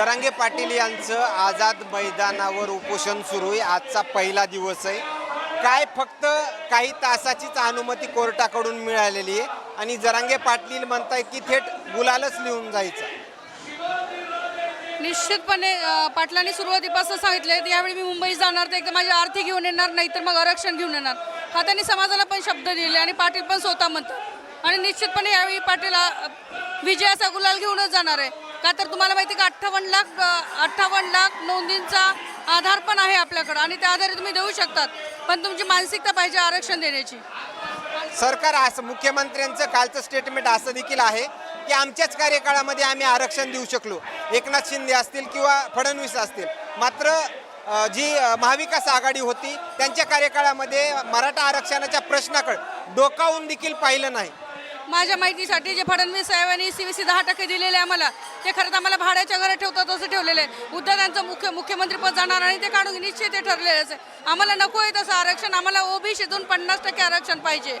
जरांगे पाटील यांचं आझाद मैदानावर उपोषण सुरू आहे. आजचा पहिला दिवस आहे. काय फक्त काही तासाचीच अनुमती कोर्टाकडून मिळालेली आहे आणि जरांगे पाटील म्हणताय की थेट गुलालच लिहून जायचं. निश्चितपणे पाटलांनी सुरुवातीपासून सांगितले यावेळी मी मुंबई जाणार तर एकदा माझी आर्थिक घेऊन येणार नाही तर मग आरक्षण घेऊन येणार. हा त्यांनी समाजाला पण शब्द दिले आणि पाटील पण स्वतः म्हणतात. आणि निश्चितपणे यावेळी पाटील विजयाचा गुलाल घेऊनच जाणार आहे. का तर तुम्हाला माहिती आहे का अठ्ठावन्न लाख अठ्ठावन्न लाख नोंदींचा आधार पण आहे आपल्याकडं आणि त्या आधारे तुम्ही देऊ शकतात. पण तुमची मानसिकता पाहिजे आरक्षण देण्याची. सरकार असं मुख्यमंत्र्यांचं कालचं स्टेटमेंट असं देखील आहे की आमच्याच कार्यकाळामध्ये आम्ही आरक्षण देऊ शकलो. एकनाथ शिंदे असतील किंवा फडणवीस असतील. मात्र जी महाविकास आघाडी होती त्यांच्या कार्यकाळामध्ये मराठा आरक्षणाच्या प्रश्नाकडे डोकावून देखील पाहिलं नाही. माझ्या माहितीसाठी जे फडणवीस साहेबांनी सी बी सी दहा टक्के दिलेले आहे आम्हाला ते खरं तर आम्हाला भाड्याच्या घरात ठेवतात तसं ठेवलेलं आहे. उद्या त्यांचं मुख्य मुख्यमंत्री पद जाणार आणि ते काढून निश्चित ते ठरलेलंच आहे. आम्हाला नको आहे तसं आरक्षण आम्हाला ओबीसीतून पन्नास टक्के आरक्षण पाहिजे.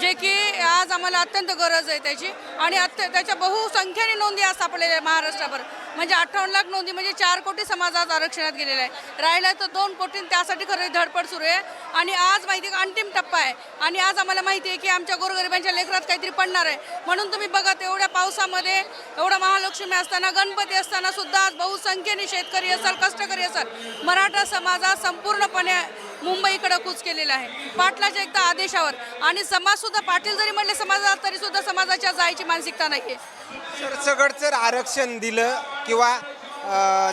जे की आज आम्हाला अत्यंत गरज आहे त्याची आणि अत्य त्याच्या बहुसंख्येने नोंदी आज सापडलेल्या आहे महाराष्ट्राभर. म्हणजे अठ्ठावन्न लाख नोंदी म्हणजे चार कोटी समाज आज आरक्षणात गेलेला आहे राहिला तर दोन कोटी त्यासाठी खरं धडपड सुरू आहे. आणि आज माहिती आहे अंतिम टप्पा आहे. आणि आज आम्हाला माहिती आहे की आमच्या गोरगरिबांच्या लेकरात काहीतरी पडणार आहे. म्हणून तुम्ही बघत एवढ्या पावसामध्ये एवढा महालक्ष्मी असताना गणपती असताना सुद्धा आज बहुसंख्येने शेतकरी असाल कष्टकरी असाल. मराठा समाज आज संपूर्णपणे मुंबईकडे कूच केलेला आहे. पाटलाच्या एकदा आदेशावर. आणि समाज सुद्धा पाटील जरी म्हणले समाजात तरी सुद्धा समाजाच्या जायची मानसिकता नाही सरसगट जर आरक्षण दिलं किंवा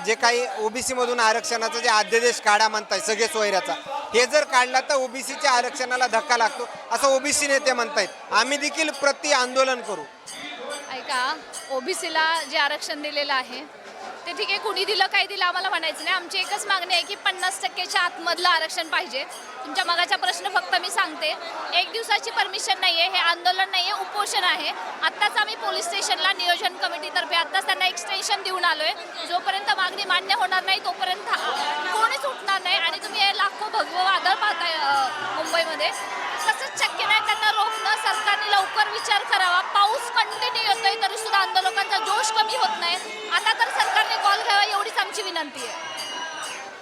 जे काही ओबीसी मधून आरक्षणाचा जे अध्यादेश काढा म्हणताय सगळे सोयऱ्याचा हे जर काढला तर ओबीसीच्या आरक्षणाला धक्का लागतो असं ओबीसी नेते म्हणतायत. आम्ही देखील प्रति आंदोलन करू. ऐका ओबीसीला जे आरक्षण दिलेलं आहे ते ठीक आहे कुणी दिलं काय दिलं आम्हाला म्हणायचं नाही. आमची एकच मागणी आहे की पन्नास टक्केच्या आतमधलं आरक्षण पाहिजे. तुमच्या मगाचा प्रश्न फक्त मी सांगते एक दिवसाची परमिशन नाही आहे हे आंदोलन नाही आहे उपोषण आहे. आत्ताच आम्ही पोलीस स्टेशनला नियोजन कमिटीतर्फे आत्ताच त्यांना एक्सटेन्शन देऊन आलो आहे जोपर्यंत मागणी मान्य होणार नाही तोपर्यंत कोणीच उठणार नाही. आणि तुम्ही हे लाखो भगवं वादळ पाहताय मुंबईमध्ये. तसंच शक्य नाही त्यांना रोखणं सरकारने लवकर विचार करावा. पाऊस कंटिन्यू येतोय तरी सुद्धा आंदोलकांचा जोश कमी होत नाही. आता तर सरकारने आमची विनंती आहे.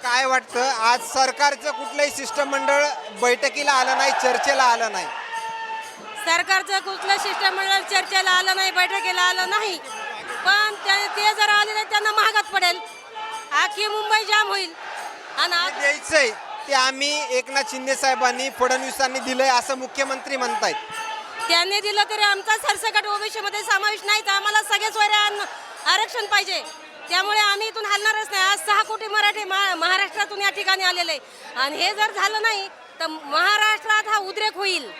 काय वाटतं? आज सरकारचं कुठलंही शिष्टमंडळ बैठकीला आलं नाही चर्चेला आलं नाही. सरकारचं कुठलं शिष्टमंडळ चर्चेला आलं नाही बैठकीला आलं नाही. पण ते ते जर आले नाही त्यांना महागात पडेल. आखी मुंबई जाम होईल. आणि आज द्यायचंय ते आम्ही एकनाथ शिंदे साहेबांनी फडणवीसांनी दिलंय असं मुख्यमंत्री म्हणतायत. त्यांनी दिलं तरी आमचा सरसकट ओबीसीमध्ये समावेश नाहीच आम्हाला सगळे सोयरे आरक्षण पाहिजे. त्यामुळे आम्ही इथून हलणारच नाही. आज सहा कोटी मराठी महा- महाराष्ट्रातून या ठिकाणी आलेले आहे. आणि हे जर झालं नाही तर महाराष्ट्रात हा उद्रेक होईल.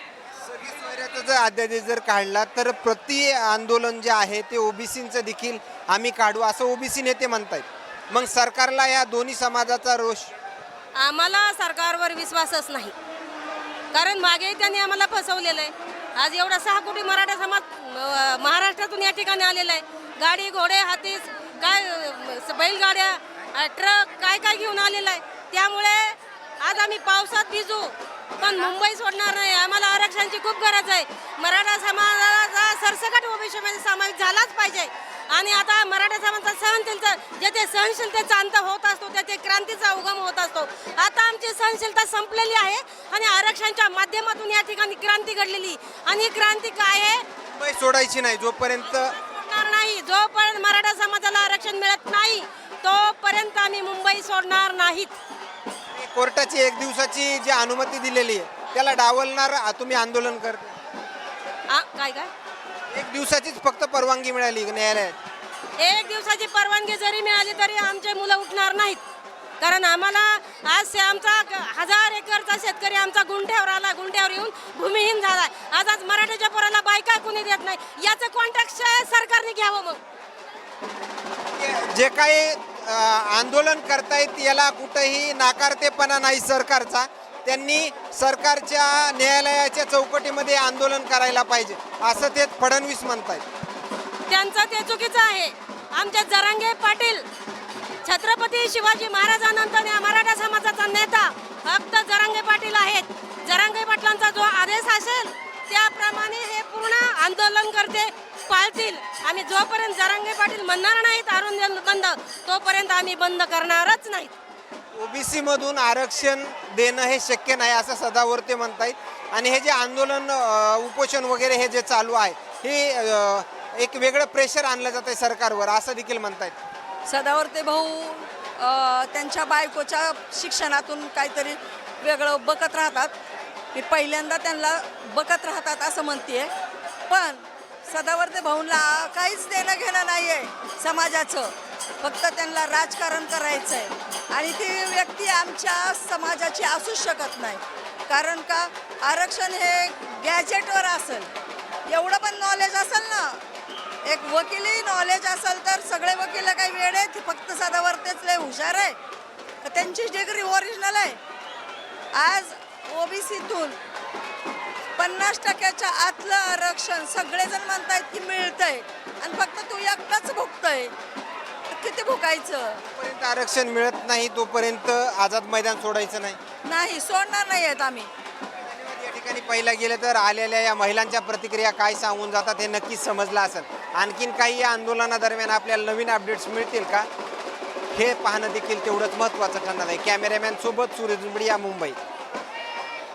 जर अध्यादेश जर काढला तर प्रति आंदोलन जे आहे ते ओबीसीचं देखील आम्ही काढू असं ओबीसी नेते म्हणतायत. मग सरकारला या दोन्ही समाजाचा रोष? आम्हाला सरकारवर विश्वासच नाही. कारण मागे त्यांनी आम्हाला फसवलेलं आहे. आज एवढा सहा कोटी मराठा समाज महाराष्ट्रातून या ठिकाणी आलेला आहे. गाडी घोडे हातीस काय बैलगाड्या ट्रक काय काय घेऊन आलेला आहे? त्यामुळे आज आम्ही पावसात भिजू. पण मुंबई सोडणार नाही. आम्हाला आरक्षणाची खूप गरज आहे. मराठा समाजाचा सरसकट ओबीसीमध्ये समावेश झालाच पाहिजे. आणि आता मराठा समाजाचा सहनशीलता जेथे सहनशीलतेचा अंत होत असतो त्याचे क्रांतीचा उगम होत असतो. आता आमची सहनशीलता संपलेली आहे आणि आरक्षणाच्या माध्यमातून या ठिकाणी क्रांती घडलेली. आणि ही क्रांती काय आहे? मुंबई सोडायची नाही. जोपर्यंत आरक्षण मिळत नाही तोपर्यंत आम्ही मुंबई सोडणार नाहीत. कोर्टाची एक दिवसाची जी अनुमती दिलेली आहे त्याला डावलणार आ- तुम्ही आंदोलन करते. आ, काय काय? एक दिवसाचीच फक्त परवानगी मिळाली न्यायालयात. एक दिवसाची परवानगी जरी मिळाली तरी आमचे मुलं उठणार नाहीत. कारण आम्हाला आज से- आमचा ग- हजार एकरचा शेतकरी आमचा गुंठ्यावर आला गुंठ्यावर येऊन भूमिहीन झाला. आज आज मराठीच्या पोराला बायका कुणी देत नाही? याचं कॉन्ट्रॅक्ट सरकारने घ्यावं मग. जे काही आंदोलन करतायत याला कुठंही नाकारतेपणा नाही सरकारचा. त्यांनी सरकारच्या न्यायालयाच्या चौकटीमध्ये आंदोलन करायला पाहिजे असं ते फडणवीस म्हणतायत. त्यांचं ते चुकीचं आहे. आमचे जरांगे पाटील छत्रपती शिवाजी महाराजांनंतर या मराठा समाजाचा नेता फक्त जरांगे पाटील आहेत. जरांगे पाटलांचा जो आदेश असेल त्याप्रमाणे हे पूर्ण आंदोलन करते. पाळतील. आम्ही जोपर्यंत जरांगे पाटील म्हणणार नाहीत अरुण बंद तोपर्यंत आम्ही बंद करणारच नाहीत. ओबीसी मधून आरक्षण देणं हे शक्य नाही असं सदावर्ते म्हणतायत. आणि हे जे आंदोलन अ, उपोषण वगैरे हे जे चालू आहे हे अ, एक वेगळं प्रेशर आणलं जातं सरकारवर असं देखील म्हणतायत. सदावर्ते भाऊ अ, त्यांच्या बायकोच्या शिक्षणातून काहीतरी वेगळं बघत राहतात. मी पहिल्यांदा त्यांना बघत राहतात असं म्हणते पण सदावर्ते भाऊंला काहीच देणं घेणं नाही आहे समाजाचं. फक्त त्यांना राजकारण करायचं आहे आणि ती व्यक्ती आमच्या समाजाची असूच शकत नाही. कारण का? आरक्षण हे गॅजेटवर असेल. एवढं पण नॉलेज असेल ना? एक वकिली नॉलेज असेल तर सगळे वकील काही वेळ आहेत. फक्त सदावर्तेच लय हुशार आहे त्यांची डिग्री ओरिजिनल आहे. आज ओबीसीतून पन्नास टक्क्याच्या आतलं आरक्षण सगळेजण म्हणतायत की मिळतंय. आणि फक्त तू एकटाच भुकतोय तर किती भुकायचं जोपर्यंत आरक्षण मिळत नाही तोपर्यंत आझाद मैदान सोडायचं नाही. नाही सोडणार नाही आहेत आम्ही. धन्यवाद. या ठिकाणी पाहिलं गेलं तर आलेल्या या महिलांच्या प्रतिक्रिया काय सांगून जातात हे नक्कीच समजलं असेल. आणखीन काही या आंदोलनादरम्यान आपल्याला नवीन अपडेट्स मिळतील का? हे पाहणं देखील तेवढंच महत्त्वाचं ठरणार आहे. कॅमेरामॅन सोबत सूर्य जुंबडी या मुंबई